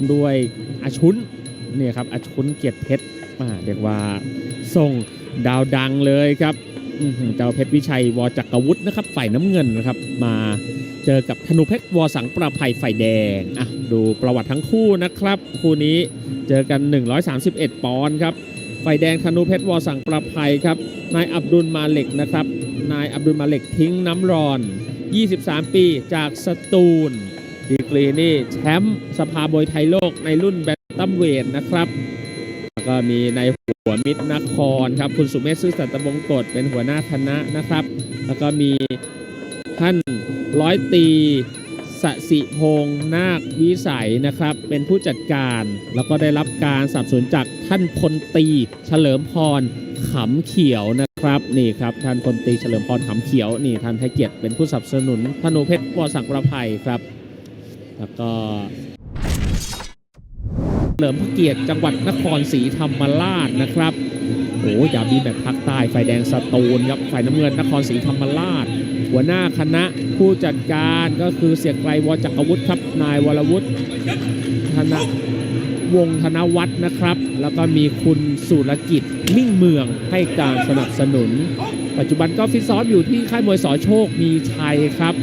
มด้วยอาชุนเนี่ยครับอาชุนเกียรติเพชรอ่าเรียกว่าส่งดาวดังเลยครับอื้าเพชรวิชัยวจักรวุฒินะครับฝ่ายน้ำเงินนะครับมาเจอกับธนูเพชรวสังประภัยฝ่ายแดงอะดูประวัติทั้งคู่นะครับ คู่นี้เจอกัน 131 ปอนด์ครับฝ่ายแดงธนูเพชรวสังประภัยครับนายอับดุลมาเล็กนะครับนายอับดุลมาเล็กทิ้งน้ำร้อน 23 ปีจากสตูล ดีกรีนี่แชมป์สภามวยไทยโลกในรุ่นแบนตัมเวทนะครับ แล้วก็มีในหัวมิตรนครครับคุณสุเมธซื่อสัตย์บงกฎเป็นหัวหน้าคณะนะครับ แล้วก็มีท่านร้อยตีสสิพงษ์นาควิสัยนะครับ เป็นผู้จัดการแล้วก็ได้รับการสนับสนุนจากท่านพลตีเฉลิมพรขำเขียวนะครับนี่ครับท่านพลตีเฉลิมพรขำเขียวนี่ท่านให้เกียรติเป็นผู้สนับสนุนธนูเพชรวสังประภัยครับ แล้วก็เฉลิมพระเกียรติจังหวัดนครศรีธรรมราชนะครับโอ้อย่ามีแบบภาคใต้ไฟแดงสตูลครับไฟน้ำเงินนครศรีธรรมราช หัวหน้าคณะผู้จัดการก็คือเสียไกรวจักรวุฒิครับนายวรวุฒิธนวงธนวัฒน์นะครับ แล้วก็มีคุณสุรกิจมิ่งเมืองให้การสนับสนุน ปัจจุบันก็ฟิตซ้อมอยู่ที่ค่ายมวยสอโชคมีชัยครับ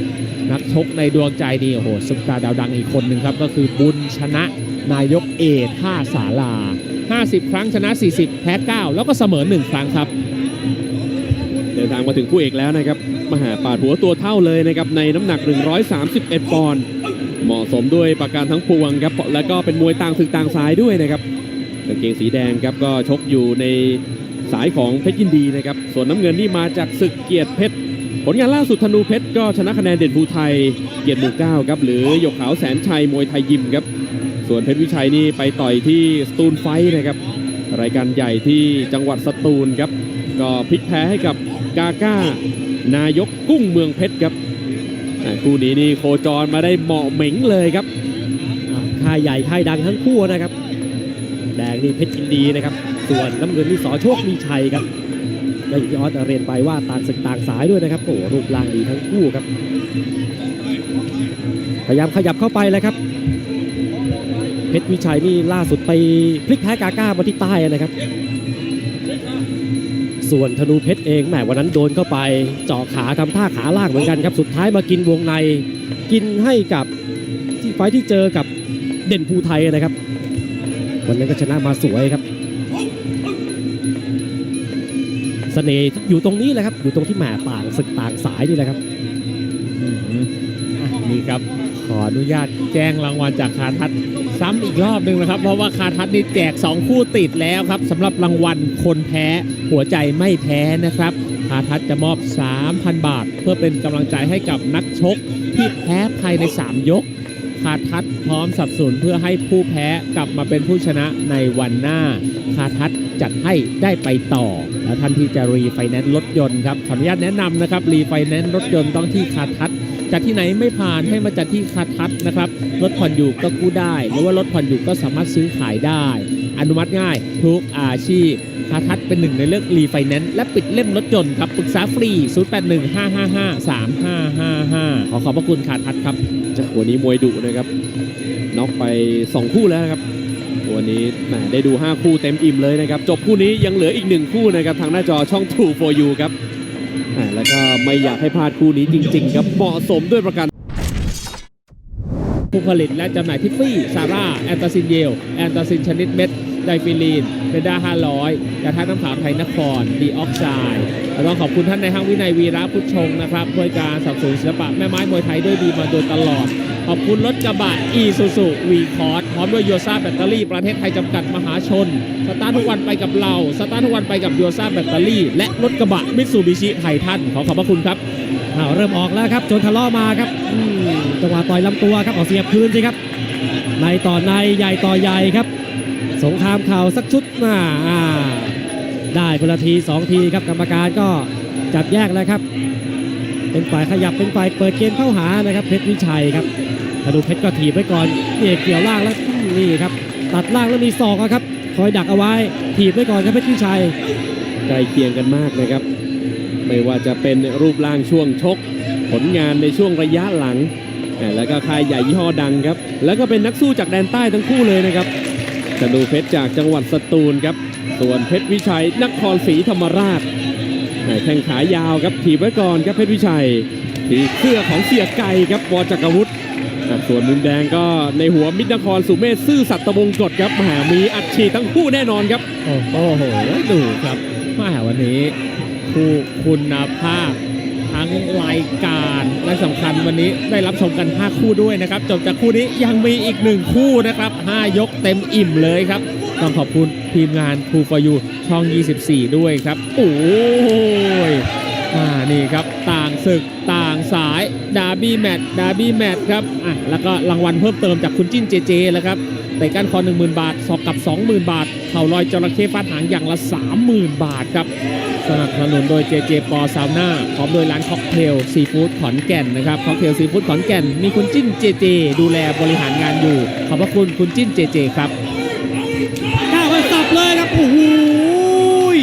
นักชกในดวงใจนี่โอ้โหซุปตาร์ดาวดังอีกคนหนึ่งครับ ก็คือบุญชนะนายกเอท่าสาลา 50 ครั้งชนะ 40 แพ้ 9 แล้วก็เสมอ 1 ครั้งครับ เดินทางมาถึงคู่เอกแล้วนะครับ มหาปาดหัวตัวเท่าเลยนะครับ ในน้ำหนัก 131 ปอนด์เหมาะสมด้วยประการทั้งปวงครับ แล้วก็เป็นมวยต่างศึกต่างสายด้วยนะครับกางเกงสีแดงครับก็ชกอยู่ใน สายของเพชรยินดีนะครับ ส่วนน้ำเงินนี่มาจากศึกเกียรติเพชร ผลงานล่าสุดธนูเพชรก็ชนะคะแนนเด่นภูไทยเกียรติหมู่เก้าครับหรือหยกขาวแสนชัยมวยไทยยิมครับ ส่วนเพชรวิชัยนี่ไปต่อยที่สตูลไฟนะครับ รายการใหญ่ที่จังหวัดสตูลครับ ก็พลิกแพ้ให้กับกาก้านายกกุ้งเมืองเพชรครับคู่นี้นี่โคจรมาได้เหมาะเหม็งเลยครับค่ายใหญ่ค่ายดังทั้งคู่นะครับ แดงนี่เพชรยินดีนะครับ ส่วนน้ำเงินนี่สอโชคมีชัยครับก็อย่างที่ออสเรียนไปว่าต่างศึกต่างสายด้วยนะครับโอ้รูปร่างดีทั้งคู่ครับ พยายามขยับเข้าไปแล้วครับเพชรวิชัยนี่ล่าสุดไปพลิกแพ้กาก้ามาที่ใต้นะครับ ส่วนธนูเพชรเองแหมวันนั้นโดนเข้าไปเจาะขาทำท่าขาล่างเหมือนกันครับ สุดท้ายมากินวงใน กินให้กับที่ไฟที่เจอกับเด่นภูไทยนะครับ วันนั้นก็ชนะมาสวยครับ สน่ห์อยู่ตรงนี้แหละครับ อยู่ตรงที่แหมต่างศึกต่างสายนี่แหละครับนี่ครับขออนุญาตแจ้งรางวัลจากคาทัศน์ซ้ำอีกรอบหนึ่งนะครับ เพราะว่าคาทัศน์นี่แจก 2 คู่ติดแล้วครับสำหรับรางวัลคนแพ้หัวใจไม่แพ้นะครับคาทัศน์จะมอบ 3,000 บาท เพื่อเป็นกำลังใจให้กับนักชกที่แพ้ภายใน 3 ยกคาทัศน์พร้อมสับสนุนเพื่อให้ผู้แพ้กลับมาเป็นผู้ชนะในวันหน้าคาทัศน์ จัดให้ได้ไปต่อ และท่านที่จะรีไฟแนนซ์รถยนต์ครับขออนุญาตแนะนำนะครับรีไฟแนนซ์รถยนต์ต้องที่คาทัศน์จัดที่ไหนไม่ผ่านให้มาจัดที่คาทัศน์นะครับรถผ่อนอยู่ก็กู้ได้ หรือว่ารถผ่อนอยู่ก็สามารถซื้อขายได้ อนุมัติง่าย ทุกอาชีพคาทัศน์เป็นหนึ่งในเรื่องรีไฟแนนซ์และปิดเล่มรถยนต์ครับปรึกษาฟรี 0815553555 ขอขอบพระคุณคาทัศน์ครับวันนี้มวยดุนะครับน็อกไป 2 คู่แล้วนะครับ วันนี้แหมได้ดู 5 คู่เต็มอิ่มเลยนะครับ จบคู่นี้ยังเหลืออีก 1 คู่นะครับ ทางหน้าจอช่อง True for You ครับแหมแล้วก็ไม่อยากให้พลาดคู่นี้จริง ๆ ครับเหมาะสมด้วยประกันผู้ผลิตและจำหน่ายทิฟฟี่ซาร่าแอนตาซินเยลแอนตาซินชนิดเม็ด ไดฟิลีนเบด้า500ยาท่าน้ำขาวไทยนครดีออกไซด์ต้องขอบคุณท่านในห้างวินัยวีระพุทธชงนะครับด้วยการสับสนศิลปะแม่ไม้มวยไทยด้วยดีมาโดยตลอด ขอบคุณรถกระบะอีซูซูวีคอร์ดพร้อมด้วยโยซ่าแบตเตอรี่ประเทศไทยจำกัดมหาชน สตาร์ททุกวันไปกับเรา สตาร์ททุกวันไปกับโยซ่าแบตเตอรี่ และรถกระบะมิตซูบิชิไททันขอขอบพระคุณครับเริ่มออกแล้วครับจนทะเลาะมาครับจังหวะต่อยลำตัวครับเอาเสียบคืนสิครับในต่อในใหญ่ต่อใหญ่ครับ สงครามเข่าสักชุดมาอ่าได้คนละทีสองทีครับกรรมการก็จับแยกแล้วครับ เป็นฝ่ายขยับเป็นฝ่ายเปิดเกมเข้าหานะครับเพชรวิชัยครับธนูเพชรก็ถีบไว้ก่อนนี่เกี่ยวล่างแล้วนี่ครับ ตัดล่างแล้วมีศอกครับ คอยดักเอาไว้ถีบไว้ก่อนครับเพชรวิชัยใกล้เคียงกันมากนะครับ ไม่ว่าจะเป็นรูปร่างช่วงชก ผลงานในช่วงระยะหลัง แล้วก็ค่ายใหญ่ยี่ห้อดังครับ แล้วก็เป็นนักสู้จากแดนใต้ทั้งคู่เลยนะครับ ธนูเพชรจากจังหวัดสตูลครับ ส่วนเพชรวิชัยนครศรีธรรมราชแข้งขายาวครับถีบไว้ก่อนครับเพชรวิชัยถีบเสื้อของเสียไก่ครับวอจักรวุฒิส่วนมุมแดงก็ในหัวมิตรนครสุเมธซื่อสัตตะวงกฎครับแหมมีอัดฉีดทั้งคู่แน่นอนครับ โอ้โหดูครับมาวันนี้คู่คุณภาพ ทั้งรายการและสำคัญวันนี้ได้รับชมกัน 5 คู่ด้วยนะครับ จบจากคู่นี้ยังมีอีกหนึ่งคู่นะครับ 5 ยกเต็มอิ่มเลยครับ ต้องขอบคุณทีมงาน True for You ช่อง 24 ด้วยครับ โอ้ยอ่านี่ครับ ต่างศึกต่างสายดาร์บี้แมตช์ดาร์บี้แมตช์ครับอะแล้วก็รางวัลเพิ่มเติมจากคุณจิ้นเจเจแล้วครับ เตะก้านคอ10,000 บาทสอกกับ 20,000 บาท เข่าลอยจระเข้ฟาดหางอย่างละ 30,000 บาทครับสนับสนุนโดยเจเจปอซาวน่าพร้อมโดยร้านค็อกเทลซีฟู้ดขอนแก่นนะครับค็อกเทลซีฟู้ดขอนแก่น มีคุณจิ้นเจเจ ดูแลบริหารงานอยู่ ขอบพระคุณคุณจิ้นเจเจครับก้าวไปสับเลยครับโอ้โหย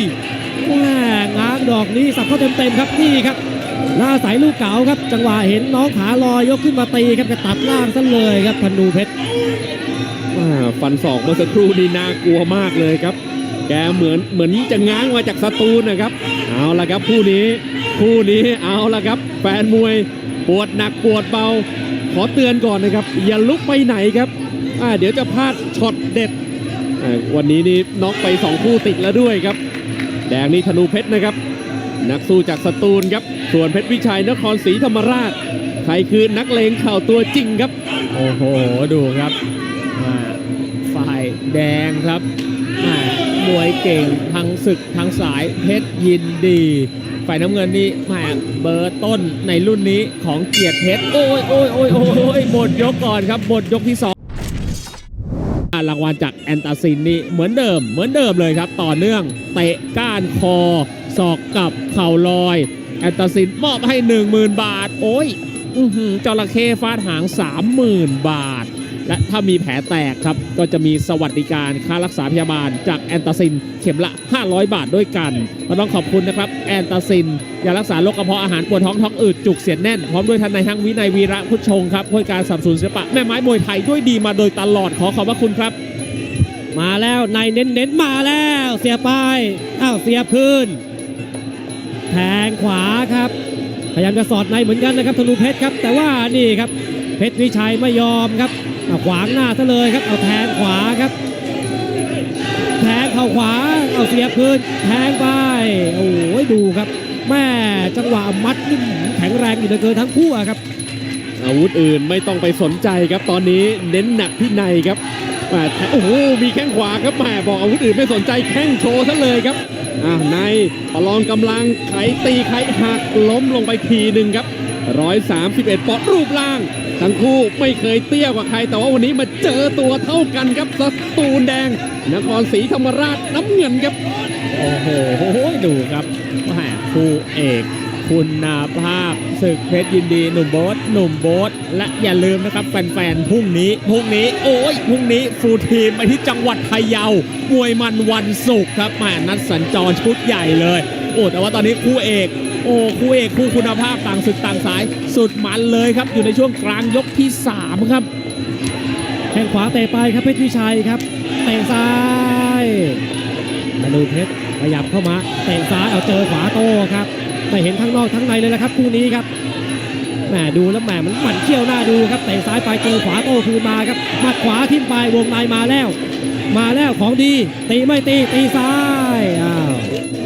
แม่ง้างดอกนี้สับเข้าเต็มๆครับนี่ครับหน้าสายลูกเก๋าครับ จังหวะเห็นน้องขาลอยยกขึ้นมาตีครับจะตัดล่างซะเลยครับธนูเพชร ฟันศอกเมื่อสักครู่นี่น่ากลัวมากเลยครับ แกเหมือนเหมือนจะง้างมาจากสตูลนะครับ เอาละครับคู่นี้คู่นี้เอาละครับ แฟนมวยปวดหนักปวดเบา ขอเตือนก่อนนะครับ อย่าลุกไปไหนครับเดี๋ยวจะพลาดช็อตเด็ดวันนี้นี่น็อกไปสองคู่ติดแล้วด้วยครับ แดงนี่ธนูเพชรนะครับ นักสู้จากสตูลครับ ส่วนเพชรวิชัยนครศรีธรรมราชใครคือนักเลงเข่าตัวจริงครับ โอ้โห ดูครับ แดงครับอ่ามวยเก่งทั้งศึกทั้งสายเพชรยินดี ฝ่ายน้ำเงินนี่แหมเบอร์ต้นในรุ่นนี้ของเกียรติเพชรโอ้ยโอ้ยโอ้ยโอ้ยหมดยกก่อนครับหมดยกที่สองรางวัลจากแอนตาซินนี่เหมือนเดิม เหมือนเดิมเลยครับ ต่อเนื่องเตะก้านคอศอกกับเข่าลอย แอนตาซินมอบให้ 10,000 บาท โอ้ยอือหือจระเข้ฟาดหาง 30,000 บาท และถ้ามีแผลแตกครับ ก็จะมีสวัสดิการค่ารักษาพยาบาลจากแอนตาซิน เข็มละ 500 บาทด้วยกันก็ต้องขอบคุณนะครับแอนตาซินยารักษาโรคกระเพาะอาหารปวดท้องท้องอืดจุกเสียดแน่น พร้อมด้วยทนายห้างวินัยวีระพุทธชงครับผู้การสนับสนุนศิลปะแม่ไม้มวยไทยด้วยดีมาโดยตลอดขอขอบพระคุณครับ มาแล้วในเน้นมาแล้ว เสียไปอ้าวเสียบคืนแทงขวาครับพยายามจะสอดในเหมือนกันนะครับธนูเพชรครับ แต่ว่านี่ครับเพชรวิชัยไม่ยอมครับ ขวางหน้าซะเลยครับเอาแทงขวาครับ แทงเข่าขวาเอาเสียบคืนแทงไปโอ้ยดูครับ แม่จังหวะมัดนี่แข็งแรงอยู่เหลือเกินทั้งคู่ครับ อาวุธอื่นไม่ต้องไปสนใจครับตอนนี้เน้นหนักที่ในครับโอ้โหมีแข้งขวาครับแหมบอกอาวุธอื่นไม่สนใจแข้งโชว์ซะเลยครับอ่าในประลองกำลังไขตีไขหักล้มลงไปทีหนึ่งครับ 131ปอนด์รูปร่าง ทั้งคู่ไม่เคยเตี้ยกว่าใคร แต่ว่าวันนี้มาเจอตัวเท่ากันครับสตูลแดงนครศรีธรรมราชน้ำเงินครับ โอ้โหดูครับแหมคู่เอกคุณภาพศึกเพชรยินดีหนุ่มโบ๊ทหนุ่มโบ๊ทและอย่าลืมนะครับแฟนๆพรุ่งนี้พรุ่งนี้โอ้ยพรุ่งนี้ฟูทีมไปที่จังหวัดพะเยามวยมันวันศุกร์ครับแหมนัดสัญจรชุดใหญ่เลยโอ้แต่ว่าตอนนี้คู่เอก โอ้คู่เอกคู่คุณภาพต่างศึกต่างสาย สุดมันเลยครับ อยู่ในช่วงกลางยกที่ 3 ครับ แข้งขวาเตะไปครับเพชรวิชัยครับ เตะซ้ายธนูเพชรขยับเข้ามา เตะซ้ายเอาเจอขวาโต้ครับไม่เห็นทั้งนอกทั้งในเลยนะครับคู่นี้ครับแหมดูแล้วแหมมันหมันเขี้ยวหน้าดูครับเตะซ้ายไปเจอขวาโต้คืนมาครับมัดขวาทิ่มไปวงในมาแล้ว มาแล้วของดี ตีไม่ตีตีซ้ายอ้าว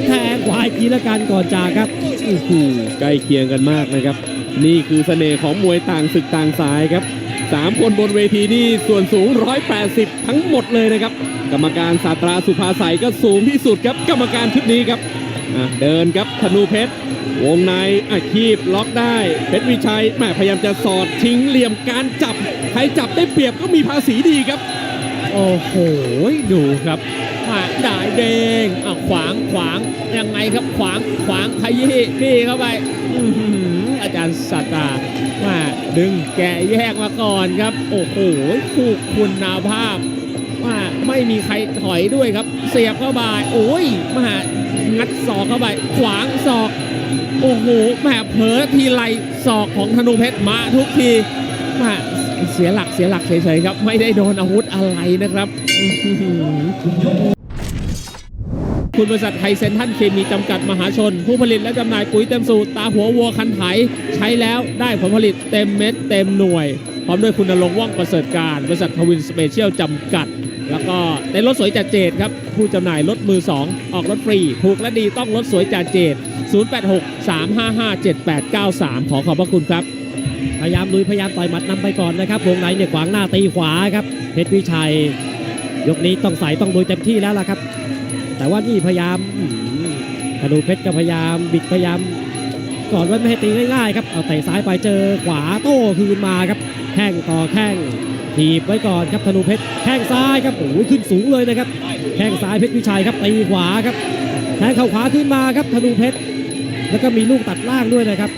แทงขวาอีกทีละกันก่อนจากครับ ใกล้เคียงกันมากนะครับ นี่คือเสน่ห์ของมวยต่างศึกต่างสายครับสามคนบนเวทีนี่ส่วนสูง 180 ทั้งหมดเลยนะครับ กรรมการศาตราสุภาใสก็สูงที่สุดครับ กรรมการชุดนี้ครับเดินครับธนูเพชร วงในอาคีบล็อกได้ เพชรวิชัยแม่พยายามจะสอดทิ้งเหลี่ยมการจับ ใครจับได้เปรียบก็มีภาษีดีครับ โอ้โห ดูครับ มาด่ายเดงอะขวางขวางยังไงครับขวางขวางขยี้นี่เข้าไปอาจารย์สัตตามาดึงแกะแยกมาก่อนครับ โอ้โหคู่คุณนาภาพมาไม่มีใครถอยด้วยครับ เสียบเข้าไปโอ้ยมางัดศอกเข้าไป ขวางศอก โอ้โหแหมเผลอทีไรศอกของธนูเพชรมาทุกทีมาเสียหลักเสียหลักเฉยๆครับ ไม่ได้โดนอาวุธอะไรนะครับ คุณบริษัทไทยเซนทันเคมีจำกัดมหาชน ผู้ผลิตและจำหน่ายปุ๋ยเต็มสูตรตาหัววัวคันไถใช้แล้วได้ผลผลิตเต็มเม็ดเต็มหน่วย พร้อมด้วยคุณนรงว่องประเสริฐการบริษัททวินสเปเชียลจำกัด แล้วก็เต็นรถสวยจ่าเจดครับ ผู้จำหน่ายรถมือ 2 ออกรถฟรีถูกและดีต้องรถสวยจ่าเจด086 355 7893 ขอขอบพระคุณครับพยายามลุยพยายามต่อยหมัดนำไปก่อนนะครับวงในเนี่ยขวางหน้าตีขวาครับเพชรวิชัย ยกนี้ต้องใส่ต้องลุยเต็มที่แล้วล่ะครับ แต่ว่านี่พยายามอื้อหือธนูเพชรก็พยายามบิดพยายามก่อนไว้ไม่ให้ตีง่ายๆครับเอาเตะซ้ายไปเจอขวาโต้คืนมาครับแข้งต่อแข้งถีบไว้ก่อนครับธนูเพชรแข้งซ้ายครับโอ้ยขึ้นสูงเลยนะครับแข้งซ้ายเพชรวิชัยครับตีขวาครับแทงเข่าขวาขึ้นมาครับธนูเพชรแล้วก็มีลูกตัดล่างด้วยนะครับ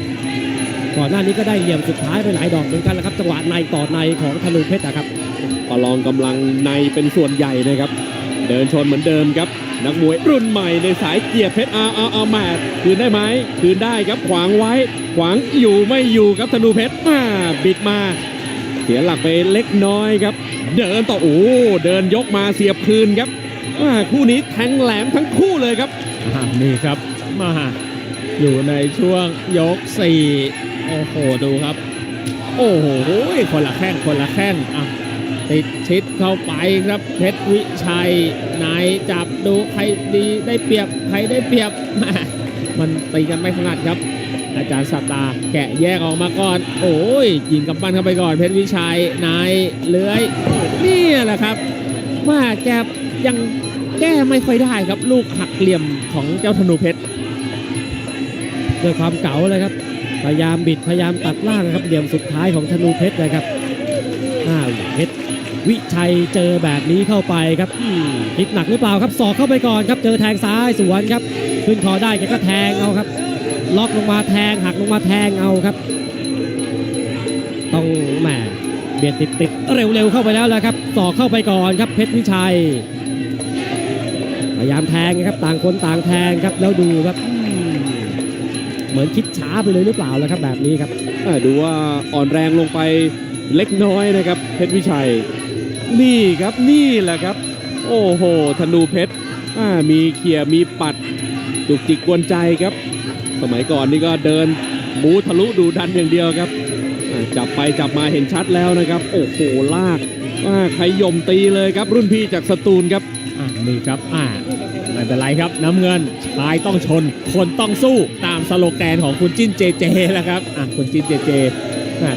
ก่อนหน้านี้ก็ได้เหลี่ยมสุดท้ายไปหลายดอกเหมือนกันแล้วครับจังหวะในต่อในของธนูเพชรนะครับประลองกำลังในเป็นส่วนใหญ่นะครับ เดินชนเหมือนเดิมครับ นักมวยรุ่นใหม่ในสายเกียร์เพชรอาอาอาแมทคืนได้ไหมคืนได้ครับขวางไว้ ขวางอยู่ไม่อยู่ครับธนูเพชรมาบิดมา เสียหลักไปเล็กน้อยครับ เดินต่อโอ้เดินยกมาเสียบคืนครับอ่าคู่นี้แทงแหลมทั้งคู่เลยครับนี่ครับมาอยู่ในช่วงยก4โอ้โหดูครับ โอ้โหคนละแข้งคนละแข้งอะ ติดชิดเข้าไปครับเพชรวิชัยนายจับดูใครดีได้เปรียบใครได้เปรียบ มันตีกันไม่ถนัดครับ อาจารย์สัตตาแกะแยกออกมาก่อน โอ้ยยิงกำปั้นเข้าไปก่อน เพชรวิชัยนายเลื้อยนี่แหละครับว่าแกยังแก้ไม่ค่อยได้ครับ ลูกหักเหลี่ยมของเจ้าธนูเพชรด้วยความเก๋าเลยครับพยายามบิดพยายามตัดล่างครับเหลี่ยมสุดท้ายของธนูเพชรนะครับอ้าเพชร วิชัยเจอแบบนี้เข้าไปครับอืมคิดหนักหรือเปล่าครับสอกเข้าไปก่อนครับ เจอแทงซ้ายสวนครับ ขึ้นคอได้แกก็แทงเอาครับ ล็อกลงมาแทงหักลงมาแทงเอาครับ ต้องแหมเบียดติดติดๆเร็วๆเข้าไปแล้วแหละครับสอกเข้าไปก่อนครับเพชรวิชัย พยายามแทงนะครับต่างคนต่างแทงครับแล้วดูครับอืมเหมือนคิดช้าไปเลยหรือเปล่าแล้วครับแบบนี้ครับอ่าดูว่าอ่อนแรงลงไปเล็กน้อยนะครับเพชรวิชัย นี่ครับนี่แหละครับ โอ้โหธนูเพชรมีเขี่ยมีปัดจุกจิกกวนใจครับ สมัยก่อนนี่ก็เดินบูทะลุดูดันอย่างเดียวครับ จับไปจับมาเห็นชัดแล้วนะครับ โอ้โหลากอ่าใครยมตีเลยครับ รุ่นพี่จากสตูลครับนี่ครับอ่าไม่เป็นไรครับน้ำเงินชายต้องชน คนต้องสู้ตามสโลแกนของคุณจิ้นเจเจนะครับอะคุณจิ้นเจเจ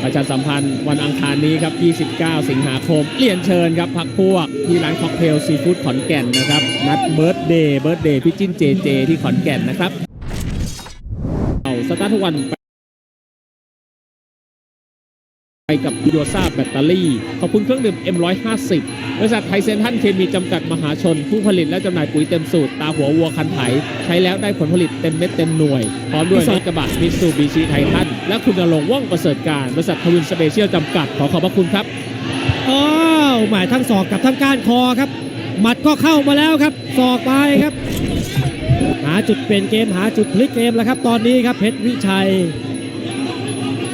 ประชาสัมพันธ์วันอังคารนี้ครับ 29 สิงหาคม เรียนเชิญครับพักพวกที่ร้านค็อกเทลซีฟู้ดขอนแก่นนะครับ นัดเบิร์ดเดย์เบิร์ดเดย์พี่จิ้นเจเจที่ขอนแก่นนะครับเอาสตาร์ททุกวัน กับยูโรซาแบตเตอรี่ ขอบคุณเครื่องดื่ม M150 บริษัทไทเซนทันเคมีจำกัดมหาชน ผู้ผลิตและจำหน่ายปุ๋ยเต็มสูตร ตาหัววัวคันไถ ใช้แล้วได้ผลผลิตเต็มเม็ดเต็มหน่วย พร้อมด้วยรถกระบะมิตซูบิชิไททันและคุณนรงค์ว่องประเสริฐการ บริษัททวินสเปเชียลจำกัด ขอขอบพระคุณครับอ้าวหมายทั้งศอกกับทั้งก้านคอครับ หมัดก็เข้ามาแล้วครับศอกไปครับ หาจุดเปลี่ยนเกมหาจุดพลิกเกมแล้วครับตอนนี้ครับเพชรวิชัย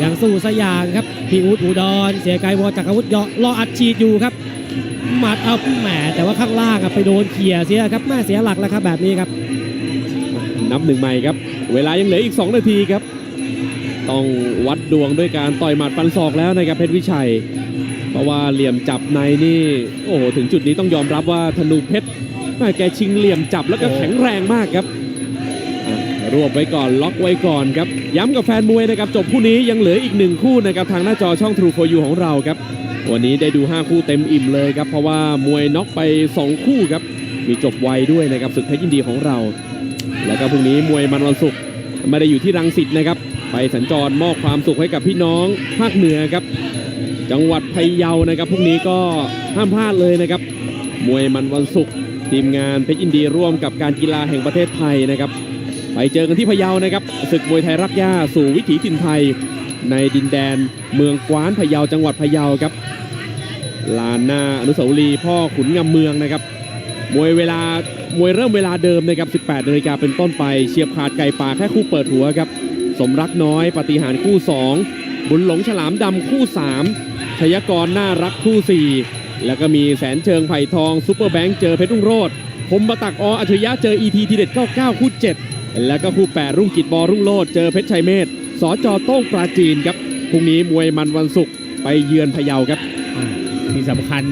ยังสู้สยางครับพี่อูดอุดร เสียไกวอจักรวุฒิยอรออัดฉีดอยู่ครับหมัดเอาแหมแต่ว่าข้างล่างอะไปโดนเขี่ยเสียครับแม่เสียหลักแล้วครับแบบนี้ครับนับหนึ่งใหม่ครับ เวลายังเหลืออีก 2 นาทีครับ ต้องวัดดวงด้วยการต่อยหมัดฟันศอกแล้วนะครับเพชรวิชัย เพราะว่าเหลี่ยมจับในนี่โอ้โหถึงจุดนี้ต้องยอมรับว่าธนูเพชรแม่แกชิงเหลี่ยมจับแล้วก็แข็งแรงมากครับ รวบไว้ก่อนล็อกไว้ก่อนครับ ย้ำกับแฟนมวยนะครับ จบคู่นี้ยังเหลืออีกหนึ่งคู่นะครับ ทางหน้าจอช่อง True for You ของเราครับ วันนี้ได้ดู 5 คู่เต็มอิ่มเลยครับ เพราะว่ามวยน็อกไป 2 คู่ครับ มีจบไวด้วยนะครับศึกเพชรยินดีของเรา แล้วก็พรุ่งนี้มวยมันวันศุกร์ไม่ได้อยู่ที่รังสิตนะครับ ไปสัญจรมอบความสุขให้กับพี่น้องภาคเหนือครับ จังหวัดพะเยานะครับพรุ่งนี้ก็ห้ามพลาดเลยนะครับ มวยมันวันศุกร์ทีมงานเพชรยินดีร่วมกับการกีฬาแห่งประเทศไทยนะครับ ไปเจอกันที่พะเยานะครับศึกมวยไทยรักย่าสู่วิถีถิ่นไทย ในดินแดนเมืองกวานพะเยาจังหวัดพะเยาครับลานหน้าอนุสาวรีย์พ่อขุนงำเมืองนะครับมวยเวลามวยเริ่มเวลาเดิมนะครับ 18นาฬิกาเป็นต้นไปเฉียบขาดไก่ป่าแค่คู่เปิดหัวครับ สมรักน้อยปฏิหารคู่ 2 บุญหลงฉลามดำคู่ 3ชยกรน่ารักคู่ 4 แล้วก็มีแสนเชิงไผ่ทอง ซุปเปอร์แบงค์เจอเพชรรุ่งโรจน์พมประตักออัจฉริยะเจอ ET ทีเด็ด 99 คู่ 7 แล้วก็คู่8รุ่งกิจบอรุ่งโรจน์เจอเพชรชัยเมธสจโต้งปราจีนครับพรุ่งนี้มวยมันวันศุกร์ไปเยือนพะเยาครับที่สำคัญ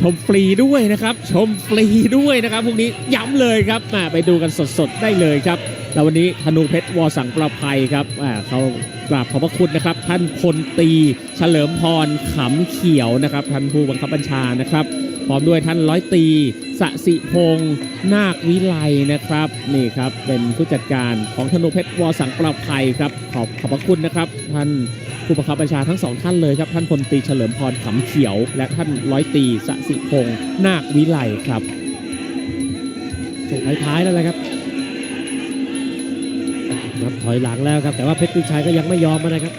ชมฟรีด้วยนะครับ ชมฟรีด้วยนะครับพรุ่งนี้ย้ำเลยครับมาไปดูกันสดๆได้เลยครับแล้ววันนี้ธนูเพชรวอสังประภัยครับเขากราบขอบพระคุณนะครับ ท่านพลตีเฉลิมพรขำเขียวนะครับท่านผู้บังคับบัญชานะครับ พร้อมด้วยท่านร้อยตีสสิพงษ์นาควิไลนะครับ นี่ครับเป็นผู้จัดการของธนูเพชรวสังประภัยครับ ขอบขอบพระคุณนะครับ ท่านผู้บังคับบัญชาทั้งสองท่านเลยครับ ท่านพลตีเฉลิมพรขำเขียว และท่านร้อยตีสสิพงษ์นาควิไลครับช่งท้ายๆแล้วแหละครับนับถอยหลังแล้วครับ แต่ว่าเพชรพิชัยก็ยังไม่ยอมนะครับ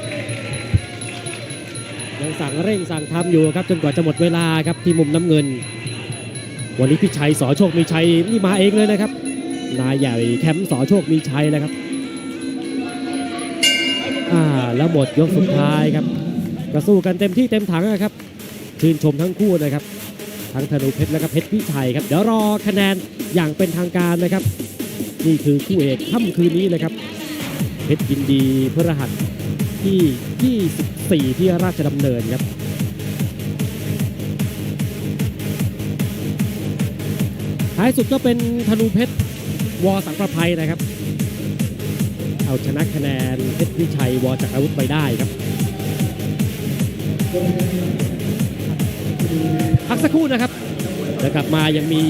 ยังสั่งเร่งสั่งทำอยู่ครับจนกว่าจะหมดเวลาครับที่มุมน้ำเงิน วันนี้พิชัยสอโชคมีชัยนี่มาเองเลยนะครับ นายใหญ่แคมป์สอโชคมีชัยนะครับอ่าแล้วหมดยกสุดท้ายครับก็สู้กันเต็มที่เต็มถังนะครับชื่นชมทั้งคู่นะครับ ทั้งธนูเพชรและก็เพชรพิชัยครับเดี๋ยวรอคะแนนอย่างเป็นทางการนะครับ นี่คือคู่เอกค่ำคืนนี้เลยครับเพชรยินดีพฤหัส ที่ 24 ที่ราชดำเนินครับท้ายสุดก็เป็นธนูเพชรวอสังประภัยนะครับ เอาชนะคะแนนเพชรวิชัยวอจากอาวุธไปได้ครับพักสักครู่นะครับแล้วกลับมายังมี